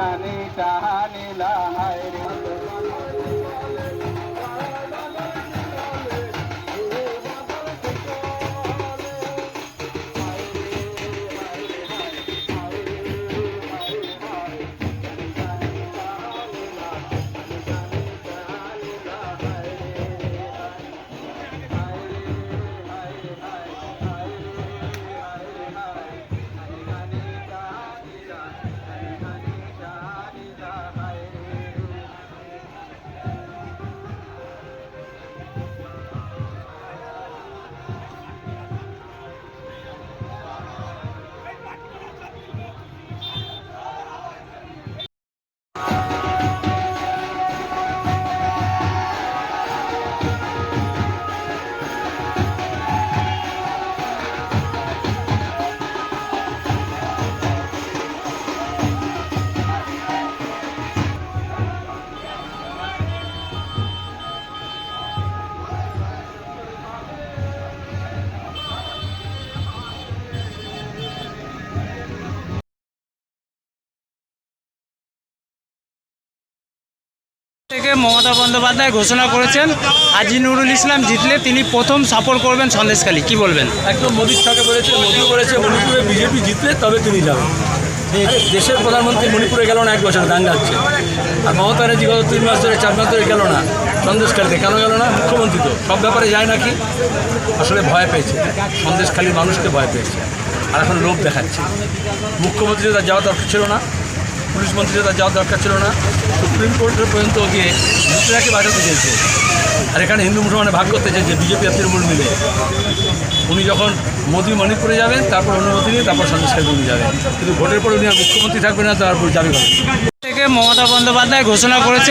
জানি জাহানি লাহাই থেকে মমতা বন্দ্যোপাধ্যায় ঘোষণা করেছেন, আজি নুরুল ইসলাম জিতলে তিনি প্রথম সাপোর্ট করবেন সন্দেশখালী। কি বলবেন? একদম মোদির ছকে বলেছে মোদি বলেছে, মণিপুরে বিজেপি জিতলে তবে তিনি যাবেন। দেশের প্রধানমন্ত্রী মণিপুরে গেল না এক বছর, দাঙ্গা হচ্ছে। আর মমতা ব্যানার্জি গত তিন মাস ধরে চার মাস ধরে গেল না, সন্দেশখালীতে কেন গেল না? মুখ্যমন্ত্রী তো, সব ব্যাপারে যায় নাকি? আসলে ভয় পেয়েছে সন্দেশখালীর মানুষকে ভয় পেয়েছে, আর এখন লোভ দেখাচ্ছে। মুখ্যমন্ত্রী তার যাওয়া দরকার ছিল না পুলিশ মন্ত্রী তার যাওয়ার দরকার ছিল না। সুপ্রিম কোর্টের পর্যন্ত গিয়ে মুদ্রাকে বাঁচাতে চেয়েছে। আর এখানে হিন্দু মুসলমানের ভাগ করতে চেয়েছে বিজেপি আর তৃণমূল মিলে। উনি যখন মোদী মণিপুরে যাবেন, তারপর অনুমতি নিয়ে তারপর সন্দেশখালী উনি যাবেন কিন্তু ভোটের পর উনি মুখ্যমন্ত্রী থাকবেন না তারপর যাবে থেকে মমতা বন্দ্যোপাধ্যায় ঘোষণা করেছেন